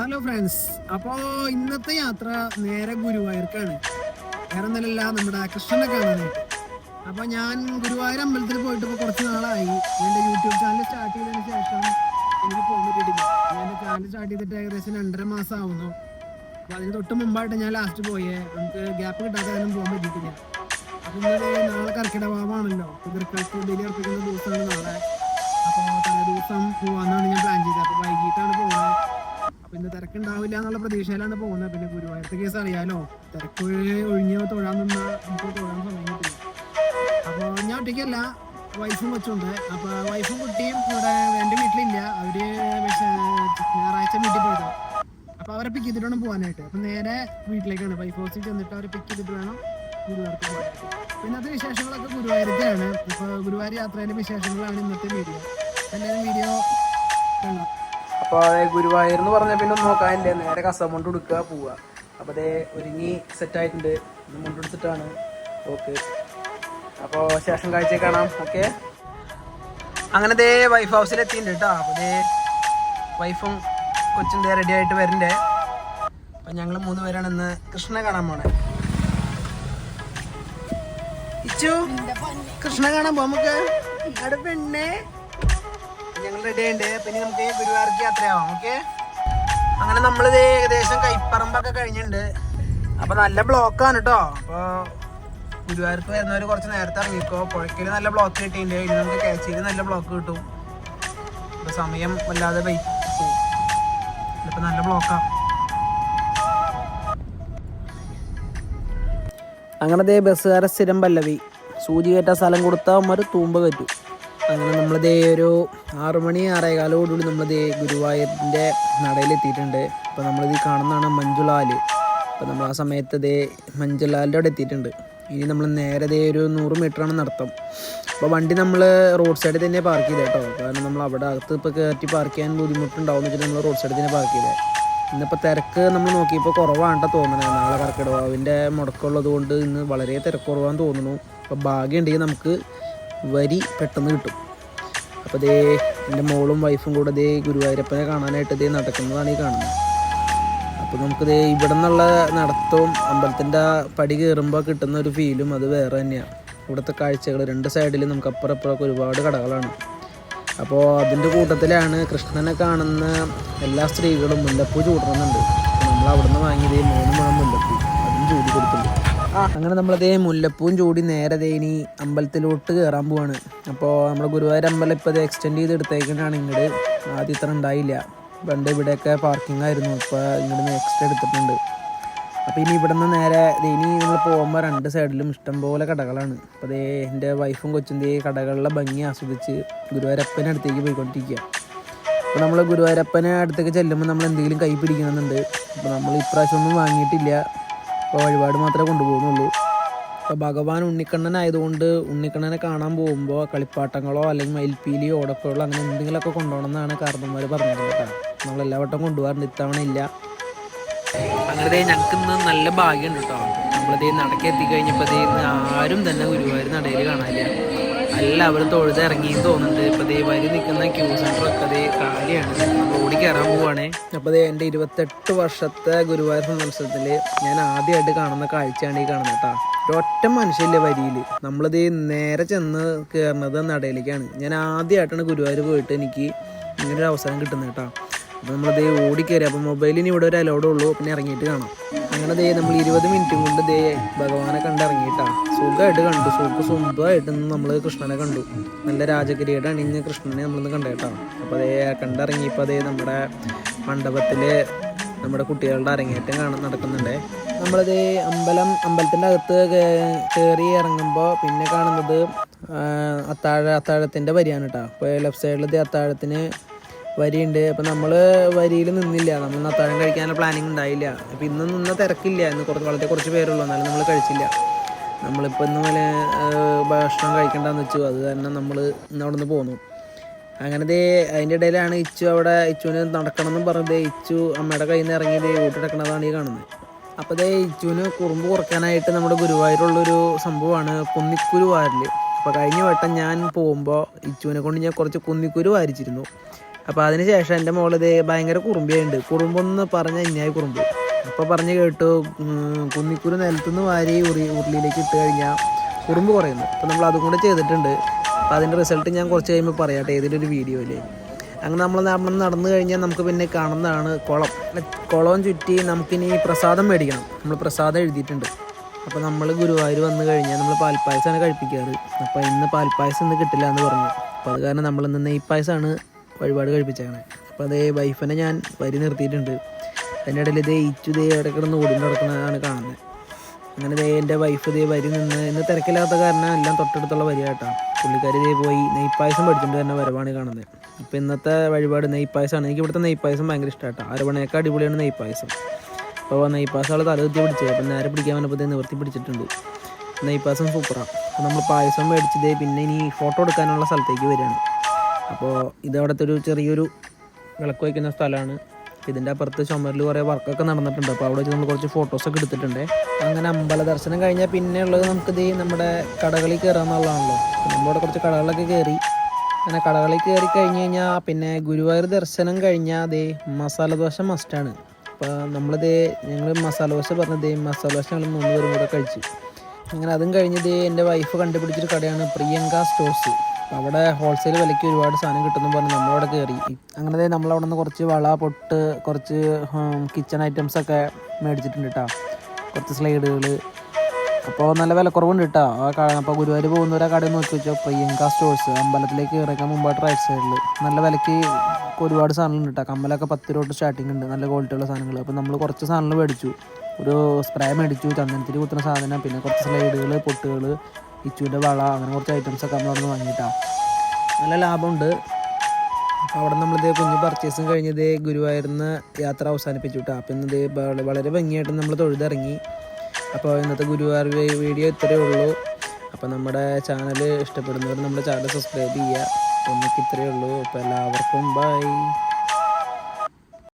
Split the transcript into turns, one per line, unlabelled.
Hello friends അപ്പോ ഇന്നത്തെ യാത്ര നേരെ ഗുരുവായൂർക്കാണ്. വേറെ നിലല്ല നമ്മുടെ കൃഷ്ണനെ കാണാനായിട്ട്. അപ്പൊ ഞാൻ ഗുരുവായൂർ അമ്പലത്തിൽ പോയിട്ട് ഇപ്പോൾ കുറച്ച് നാളായി. എന്റെ യൂട്യൂബ് ചാനൽ സ്റ്റാർട്ട് ചെയ്തതിന് ശേഷം എനിക്ക് പോകാൻ ഞാൻ എന്റെ ചാനൽ സ്റ്റാർട്ട് ചെയ്തിട്ട് ഏകദേശം രണ്ടര മാസം ആവുന്നു അപ്പോൾ അതിന് തൊട്ട് മുമ്പായിട്ട് ഞാൻ ലാസ്റ്റ് പോയേ. നമുക്ക് ഗ്യാപ്പ് കിട്ടാതെ കാരണം പോകാൻ പറ്റിയിട്ടില്ല. അപ്പം നാളെ കർക്കിടഭാവമാണല്ലോ പിതൃക്കൾക്ക് ബലി അർപ്പിക്കുന്ന ദിവസമാണ് നാളെ. അപ്പോൾ തലേ ദിവസം പോകാമെന്നാണ് ഞാൻ പ്ലാൻ ചെയ്തത്. അപ്പോൾ വൈകിട്ടാണ് പോകുന്നത് അപ്പൊ ഇന്ന് തിരക്കുണ്ടാവില്ല എന്നുള്ള പ്രതീക്ഷയിലാണ് പോകുന്നത്. പിന്നെ ഗുരുവായൂരത്തെ കേസ് അറിയാലോ? തിരക്ക് ഒഴിഞ്ഞ തൊഴാൻ നിന്ന് നമുക്ക് തൊഴാൻ സമയത്തില്ല കിട്ടില്ല. അപ്പൊ ഞാൻ ഒറ്റയ്ക്കല്ല വൈഫും കൊച്ചുണ്ട്. അപ്പൊ വൈഫും കുട്ടിയും ഇവിടെ എന്റെ വീട്ടിലില്ല. അവർ ഞായറാഴ്ച വീട്ടിൽ പോയതാ. അപ്പൊ അവരെ പിക്ക് ചെയ്തിട്ട് വേണം പോകാനായിട്ട് അപ്പൊ നേരെ വീട്ടിലേക്കാണ്. വൈഫ് ഹൗസിൽ ചെന്നിട്ട് അവരെ പിക്ക് ചെയ്തിട്ട് വേണം ഗുരുവായൂർക്ക് പോകാൻ ഇന്നത്തെ വിശേഷങ്ങളൊക്കെ ഗുരുവായൂരത്തെയാണ്. ഇപ്പൊ ഗുരുവായൂർ യാത്രയിലെ വിശേഷങ്ങളാണ് ഇന്നത്തെ വീഡിയോ എല്ലാവരും വീഡിയോ കാണാം.
അപ്പോൾ ഗുരുവായൂർ എന്ന് പറഞ്ഞാൽ പിന്നെ ഒന്നും നോക്കാനില്ല. നേരെ കസമുണ്ട് കൊടുക്കുക പോവുക അപ്പോൾ അതേ ഒരുങ്ങി സെറ്റായിട്ടുണ്ട് ഇന്ന് മുണ്ടെടുത്തിട്ടാണ് ഓക്കെ അപ്പോൾ ശേഷം കാഴ്ച കാണാം. ഓക്കെ അങ്ങനെ ദേ വൈഫ് ഹൗസിൽ എത്തിയിട്ടുണ്ട് കേട്ടോ അപ്പോൾ ദേ വൈഫും കൊച്ചും ദേ റെഡി ആയിട്ട് വരണ്ടേ. അപ്പം ഞങ്ങൾ മൂന്ന് പേരാണ് ഇന്ന് കൃഷ്ണനെ കാണാൻ പോണേ. ഇച്ചു കൃഷ്ണനെ കാണാൻ പോ നമുക്ക്. അവിടെ പെണ്ണേ. ഞങ്ങൾ റെഡി ഉണ്ട് പിന്നെ നമുക്ക് ഗുരുവായൂർക്ക് യാത്രയാവാം ഓക്കെ അങ്ങനെ നമ്മളിത് ഏകദേശം കൈപ്പറമ്പൊക്കെ കഴിഞ്ഞിട്ടുണ്ട് അപ്പൊ നല്ല ബ്ലോക്കാണ് കേട്ടോ അപ്പൊ ഗുരുവായൂർക്ക് വരുന്നവർ കുറച്ച് നേരത്തെ ഇറങ്ങിക്കോ. പുഴയ്ക്കൽ നല്ല ബ്ലോക്ക് കിട്ടിയിട്ടുണ്ട് ഇനി നമുക്ക് കേച്ചിയിൽ നല്ല ബ്ലോക്ക് കിട്ടും. അപ്പൊ സമയം വല്ലാതെ പോയി പോവും. ഇപ്പൊ നല്ല ബ്ലോക്കാ അങ്ങനെ ദേ ബസ്സുകാരെ സ്ഥിരം പല്ലവി. സൂചി കയറ്റാൻ സ്ഥലം കൊടുത്താൽ അവന്മാർ തൂമ്പ കയറ്റും. അങ്ങനെ നമ്മളിതേ ഒരു ആറു മണി ആറേകാലോടുകൂടി നമ്മളിതേ ഗുരുവായൂരിന്റെ നടയിലെത്തിയിട്ടുണ്ട്. അപ്പോൾ നമ്മളിത് കാണുന്നതാണ് മഞ്ജുലാൽ അപ്പോൾ നമ്മൾ ആ സമയത്ത് ദേ മഞ്ജുലാലിന്റെ അവിടെ എത്തിയിട്ടുണ്ട്. ഇനി നമ്മൾ നേരെ ദേ ഒരു നൂറ് ആണ് നടത്തം. അപ്പോൾ വണ്ടി നമ്മൾ റോഡ് സൈഡിൽ തന്നെ പാർക്ക് ചെയ്തേ കേട്ടോ. കാരണം നമ്മൾ അവിടെ അകത്ത് ഇപ്പോൾ കയറ്റി പാർക്ക് ചെയ്യാൻ ബുദ്ധിമുട്ടുണ്ടാവും എന്ന് വെച്ചിട്ട് നമ്മൾ റോഡ് സൈഡിൽ തന്നെ പാർക്ക് ചെയ്തേ. ഇന്നിപ്പോൾ തിരക്ക് നമ്മൾ നോക്കിയപ്പോൾ കുറവാണ് തോന്നണേ നാളെ കർക്കിടവാവിന്റെ മുടക്കമുള്ളത് കൊണ്ട് ഇന്ന് വളരെ തിരക്കുറവാന്ന് തോന്നുന്നു. അപ്പോൾ ഭാഗ്യം ഉണ്ടെങ്കിൽ നമുക്ക് വരി പെട്ടെന്ന് കിട്ടും. അപ്പോൾ ദേ എന്റെ മോളും വൈഫും കൂടെ ദേ ഗുരുവായൂരപ്പനെ കാണാനായിട്ട് ദേ നടക്കുന്നതാണ് ഈ കാണുന്നത്. അപ്പോൾ നമുക്ക് ദേ ഇവിടെ നിന്നുള്ള നടത്തവും അമ്പലത്തിന്റെ പടി കയറുമ്പോൾ കിട്ടുന്ന ഒരു ഫീലും അത് വേറെ തന്നെയാണ്. ഇവിടുത്തെ കാഴ്ചകൾ രണ്ട് സൈഡിൽ നമുക്ക് അപ്പുറം ഇപ്പുറമൊക്കെ ഒരുപാട് കടകളാണ്. അപ്പോൾ അതിന്റെ കൂട്ടത്തിലാണ് കൃഷ്ണനെ കാണുന്ന എല്ലാ സ്ത്രീകളും മുല്ലപ്പൂ ചൂടണമെന്നുണ്ട്. നമ്മൾ അവിടെ നിന്ന് വാങ്ങിയത് മൂന്ന് മുഴം മുല്ലപ്പൂ. അതും ചൂടി കൊടുത്തിട്ടുണ്ട്. അങ്ങനെ നമ്മളതേ മുല്ലപ്പൂവും ചൂടി നേരെ ഇനി അമ്പലത്തിലോട്ട് കയറാൻ പോവാണ്. അപ്പോൾ നമ്മുടെ ഗുരുവായൂർ അമ്പലം ഇപ്പോൾ അത് എക്സ്റ്റെൻഡ് ചെയ്ത് എടുത്തേക്കാണ് ഇങ്ങോട്ട് ആദ്യം ഇത്ര ഉണ്ടായില്ല. പണ്ട് ഇവിടെയൊക്കെ പാർക്കിംഗ് ആയിരുന്നു. ഇപ്പോൾ ഇങ്ങോട്ട് എക്സ്ട്രാ എടുത്തിട്ടുണ്ട്. അപ്പോൾ ഇനി ഇവിടെ നിന്ന് നേരെ ഇനി നമ്മൾ പോകുമ്പോൾ രണ്ട് സൈഡിലും ഇഷ്ടംപോലെ കടകളാണ്. അപ്പോൾ അതേ എന്റെ വൈഫും കൊച്ചും ദേ കടകളിലെ ഭംഗി ആസ്വദിച്ച് ഗുരുവായൂരപ്പന്റെ അടുത്തേക്ക് പോയിക്കൊണ്ടിരിക്കുക അപ്പോൾ നമ്മൾ ഗുരുവായൂരപ്പനെ അടുത്തേക്ക് ചെല്ലുമ്പോൾ നമ്മൾ എന്തെങ്കിലും കൈ പിടിക്കണമെന്നുണ്ട് അപ്പോൾ നമ്മൾ ഇപ്രാവശ്യം ഒന്നും വാങ്ങിയിട്ടില്ല. വഴിപാട് മാത്രമേ കൊണ്ടുപോകുന്നുള്ളൂ. അപ്പോൾ ഭഗവാൻ ഉണ്ണിക്കണ്ണൻ ആയതുകൊണ്ട് ഉണ്ണിക്കണ്ണനെ കാണാൻ പോകുമ്പോൾ കളിപ്പാട്ടങ്ങളോ അല്ലെങ്കിൽ മയിൽപ്പീലിയോ ഓടക്കുകളോ അങ്ങനെ എന്തെങ്കിലുമൊക്കെ കൊണ്ടുപോകണമെന്നാണ് കാരണന്മാർ പറഞ്ഞത് കേട്ടോ. നമ്മൾ എല്ലാ വട്ടം കൊണ്ടുപോകാറുണ്ട് ഇത്തവണ ഇല്ല. അങ്ങനെ ഞങ്ങൾക്ക് ഇന്ന് നല്ല ഭാഗ്യമുണ്ട് കേട്ടോ. നമ്മളതേ നടക്ക് കഴിഞ്ഞപ്പോൾ ദേ ഇന്ന് ആരും തന്നെ ഗുരുവായൂർ നടയിൽ കാണാനില്ല. എല്ലാവരും തൊഴുത് ഇറങ്ങി തോന്നുന്നുണ്ട്. ഇപ്പൊ ദേ വരി നിൽക്കുന്ന ക്യൂ ഒക്കെ ദേ കാലിയാണ്. ഓടി കയറാൻ പോവാണ്. അപ്പൊ ദേ എന്റെ ഇരുപത്തെട്ട് വർഷത്തെ ഗുരുവായൂർ സന്ദർശനത്തിൽ ഞാൻ ആദ്യമായിട്ട് കാണുന്ന കാഴ്ചയാണ് ഈ കാണുന്നത് കേട്ടോ. ഒറ്റ മനുഷ്യന്റെ വരിയിൽ നമ്മളിത് നേരെ ചെന്ന് കയറുന്നത് നടയിലേക്കാണ്. ഞാൻ ആദ്യമായിട്ടാണ് ഗുരുവായൂർ പോയിട്ട് എനിക്ക് ഇങ്ങനൊരു അവസരം കിട്ടുന്നത് കേട്ടോ. അപ്പോൾ നമ്മളതേ ഓടിക്കയറി അപ്പോൾ മൊബൈലിന് ഇവിടെ ഒരു അലോഡ് ഉള്ളൂ. പിന്നെ ഇറങ്ങിയിട്ട് കാണാം. അങ്ങനെ ദേ നമ്മൾ ഇരുപത് മിനിറ്റ് കൊണ്ട് ദേ ഭഗവാനെ കണ്ടിറങ്ങിയിട്ടാ സുഖമായിട്ട് കണ്ടു. സുഖ സുഖമായിട്ട് നമ്മൾ കൃഷ്ണനെ കണ്ടു. നല്ല രാജകിരീടം അണിഞ്ഞ് കൃഷ്ണനെ നമ്മളിന്ന് കണ്ടേട്ടാ അപ്പോൾ അതേ കണ്ടിറങ്ങിയപ്പോൾ അതേ നമ്മുടെ മണ്ഡപത്തിൽ നമ്മുടെ കുട്ടികളുടെ അരങ്ങേറ്റം കാണാൻ നടക്കുന്നുണ്ട്. നമ്മളത് അമ്പലം അമ്പലത്തിന്റെ അകത്ത് കയറി ഇറങ്ങുമ്പോൾ പിന്നെ കാണുന്നത് അത്താഴ അത്താഴത്തിന്റെ വരിയാണ് കേട്ടോ അപ്പോൾ ലെഫ്റ്റ് സൈഡിലത്തെ അത്താഴത്തിന് വരിയുണ്ട്. അപ്പോൾ നമ്മൾ വരിയിൽ നിന്നില്ല. നമ്മൾ നത്താഴം കഴിക്കാനുള്ള പ്ലാനിങ് ഉണ്ടായില്ല. അപ്പോൾ ഇന്ന് നിന്ന തിരക്കില്ല. ഇന്ന് കുറച്ച് വളരെ കുറച്ച് പേരുള്ളൂ. എന്നാലും നമ്മൾ കഴിച്ചില്ല. നമ്മളിപ്പോൾ ഇന്ന് പോലെ ഭക്ഷണം കഴിക്കണ്ടെന്ന് വെച്ചു. അത് കാരണം നമ്മൾ ഇന്ന് അവിടെ നിന്ന് പോന്നു. അങ്ങനെ ദേ അതിന്റെ ഇടയിലാണ് ഇച്ചു അവിടെ ഇച്ചുവിന് നടക്കണമെന്ന് പറഞ്ഞത് ഇച്ചു അമ്മയുടെ കയ്യിൽ നിന്ന് ഇറങ്ങി ഊട്ടിടക്കണതാണ് ഈ കാണുന്നത് അപ്പോൾ ദേ ഇച്ചുവിന് കുറുമ്പ് കുറയ്ക്കാനായിട്ട് നമ്മുടെ ഗുരുവായൂരുള്ളൊരു സംഭവമാണ് കുന്നിക്കുരു വാരൽ അപ്പോൾ കഴിഞ്ഞ വട്ടം ഞാൻ പോകുമ്പോൾ ഇച്ചുവിനെ കൊണ്ട് ഞാൻ കുറച്ച് കുന്നിക്കുരു വാരിച്ചിരുന്നു. അപ്പോൾ അതിന് ശേഷം എന്റെ മോളിത് ഭയങ്കര കുറുമ്പിയുണ്ട് കുറുമ്പെന്ന് പറഞ്ഞ ഇന്നായി കുറുമ്പ്. അപ്പോൾ പറഞ്ഞ് കേട്ടു കുന്നിക്കുരു നിലത്തുനിന്ന് വാരി ഉറി ഉരുളിയിലേക്ക് ഇട്ട് കഴിഞ്ഞാൽ കുറുമ്പ് കുറയുന്നു. അപ്പോൾ നമ്മൾ അതും കൂടെ ചെയ്തിട്ടുണ്ട്. അപ്പോൾ അതിന്റെ റിസൾട്ട് ഞാൻ കുറച്ച് കഴിയുമ്പോൾ പറയാം ഏതെങ്കിലും ഒരു വീഡിയോയിൽ അങ്ങനെ നമ്മൾ നമ്മൾ നടന്നു കഴിഞ്ഞാൽ നമുക്ക് പിന്നെ കാണുന്നതാണ് കുളം. കുളം ചുറ്റി നമുക്കിനി പ്രസാദം മേടിക്കണം. നമ്മൾ പ്രസാദം എഴുതിയിട്ടുണ്ട്. അപ്പോൾ നമ്മൾ ഗുരുവായൂർ വന്നു കഴിഞ്ഞാൽ നമ്മൾ പാൽപ്പായസമാണ് കഴിപ്പിക്കാറ്. അപ്പോൾ ഇന്ന് പാൽപ്പായസം ഇന്ന് കിട്ടില്ല എന്ന് പറഞ്ഞു. അപ്പോൾ അത് കാരണം നമ്മൾ ഇന്ന് നെയ്പ്പായസമാണ് വഴിപാട് കഴിപ്പിച്ചേക്കണേ. അപ്പോൾ അതേ വൈഫിനെ ഞാൻ വരി നിർത്തിയിട്ടുണ്ട്. അതിന്റെ ഇടയിൽ ഇതേ ഇച്ചു ദേ അവിടെ കിടന്ന് ഓടി നടക്കുന്നതാണ് കാണുന്നത് അങ്ങനെ ദേ എന്റെ വൈഫ് ദേ വരി നിന്ന് ഇന്ന് തിരക്കില്ലാത്ത കാരണം എല്ലാം തൊട്ടടുത്തുള്ള വരി കേട്ടാണ് പുള്ളിക്കാരി ദേ പോയി നെയ്പ്പായസം പഠിച്ചിട്ട് തന്നെ വരവാണ് കാണുന്നത് അപ്പോൾ ഇന്നത്തെ വഴിപാട് നെയ്പ്പായസമാണ് എനിക്ക് ഇവിടുത്തെ നെയ്പ്പായസം ഭയങ്കര ഇഷ്ടമായിട്ടാണ് അരവണയൊക്കെ അടിപൊളിയാണ് നെയ്പ്പായസം. അപ്പോൾ നെയ്പ്പായസം ആൾ തലകുത്തി പിടിച്ചത് അപ്പം നേരെ പിടിക്കാൻ വന്നപ്പോൾ നിവർത്തി പിടിച്ചിട്ടുണ്ട്. നെയ്പ്പാസം സൂപ്പറാണ് അപ്പോൾ നമ്മൾ പായസം മേടിച്ചതേ പിന്നെ ഇനി ഫോട്ടോ എടുക്കാനുള്ള സ്ഥലത്തേക്ക് വരികയാണ്. അപ്പോൾ ഇതവിടുത്തെ ഒരു ചെറിയൊരു വിളക്ക് വയ്ക്കുന്ന സ്ഥലമാണ്. ഇതിന്റെ അപ്പുറത്ത് ചുമരിൽ കുറേ വർക്കൊക്കെ നടന്നിട്ടുണ്ട്. അപ്പോൾ അവിടെ വെച്ച് നമ്മൾ കുറച്ച് ഫോട്ടോസൊക്കെ എടുത്തിട്ടുണ്ട്. അങ്ങനെ അമ്പല ദർശനം കഴിഞ്ഞാൽ പിന്നെ ഉള്ളത് നമുക്ക് ഇത് നമ്മുടെ കടകളിൽ കയറാമെന്നുള്ളതാണല്ലോ നമ്മളിവിടെ കുറച്ച് കടകളിലൊക്കെ കയറി അങ്ങനെ കടകളിൽ കയറി കഴിഞ്ഞ് കഴിഞ്ഞാൽ പിന്നെ ഗുരുവായൂർ ദർശനം കഴിഞ്ഞാൽ അതേ മസാല ദോശ മസ്റ്റാണ് അപ്പോൾ നമ്മളിത് ഞങ്ങൾ മസാല ദോശ പറഞ്ഞത് മസാല ദോശ ഞങ്ങൾ മൂന്ന് പേരും കൂടെ കഴിച്ചു. അങ്ങനെ അതും കഴിഞ്ഞത് എന്റെ വൈഫ് കണ്ടുപിടിച്ചൊരു കടയാണ് പ്രിയങ്ക സ്റ്റോഴ്സ് അവിടെ ഹോൾസെയിൽ വിലയ്ക്ക് ഒരുപാട് സാധനം കിട്ടുമെന്ന് പറഞ്ഞ്. നമ്മളവിടെ കയറി അങ്ങനെ നമ്മളവിടെ നിന്ന് കുറച്ച് വള പൊട്ട് കുറച്ച് കിച്ചൺ ഐറ്റംസ് ഒക്കെ മേടിച്ചിട്ടുണ്ട് കേട്ടോ കുറച്ച് സ്ലൈഡുകൾ അപ്പോൾ നല്ല വിലക്കുറവുണ്ട് കേട്ടോ ആ അപ്പോൾ ഗുരുവായൂർ പോകുന്നവരെ കടയിൽ നോക്കി വെച്ചോ. പ്രിയങ്ക സ്റ്റോഴ്സ് അമ്പലത്തിലേക്ക് ഇറക്കാൻ മുമ്പായിട്ട് റൈറ്റ് സൈഡിൽ നല്ല വിലയ്ക്ക് ഒരുപാട് സാധനങ്ങളുണ്ട് കേട്ടോ കമ്മലൊക്കെ പത്ത് രൂപ സ്റ്റാർട്ടിംഗ് ഉണ്ട്. നല്ല ക്വാളിറ്റിയുള്ള സാധനങ്ങൾ അപ്പോൾ നമ്മൾ കുറച്ച് സാധനങ്ങൾ മേടിച്ചു. ഒരു സ്പ്രേ മേടിച്ചു. ചന്ദനത്തിൽ കുത്തുന്ന സാധനം. പിന്നെ കുറച്ച് സ്ലൈഡുകൾ പൊട്ടുകൾ ഇച്ചുവിന്റെ വള അങ്ങനെ കുറച്ച് ഐറ്റംസ് ഒക്കെ നമ്മൾ അവിടെ നിന്ന് വാങ്ങിയിട്ടാണ് നല്ല ലാഭമുണ്ട്. അപ്പോൾ അവിടെ നമ്മളിത് കുഞ്ഞ് പർച്ചേസും കഴിഞ്ഞത് ഗുരുവായൂരിന്ന് യാത്ര അവസാനിപ്പിച്ചു കേട്ടോ അപ്പം ഇന്നത് വള- വളരെ ഭംഗിയായിട്ട് നമ്മൾ തൊഴുതിറങ്ങി. അപ്പോൾ ഇന്നത്തെ ഗുരുവായൂർ വീഡിയോ ഇത്രയേ ഉള്ളൂ. അപ്പോൾ നമ്മുടെ ചാനൽ ഇഷ്ടപ്പെടുന്നവർ നമ്മുടെ ചാനൽ സബ്സ്ക്രൈബ് ചെയ്യുക. ഒന്നിക്ക് ഇത്രയേ ഉള്ളൂ. അപ്പോൾ എല്ലാവർക്കും ബൈ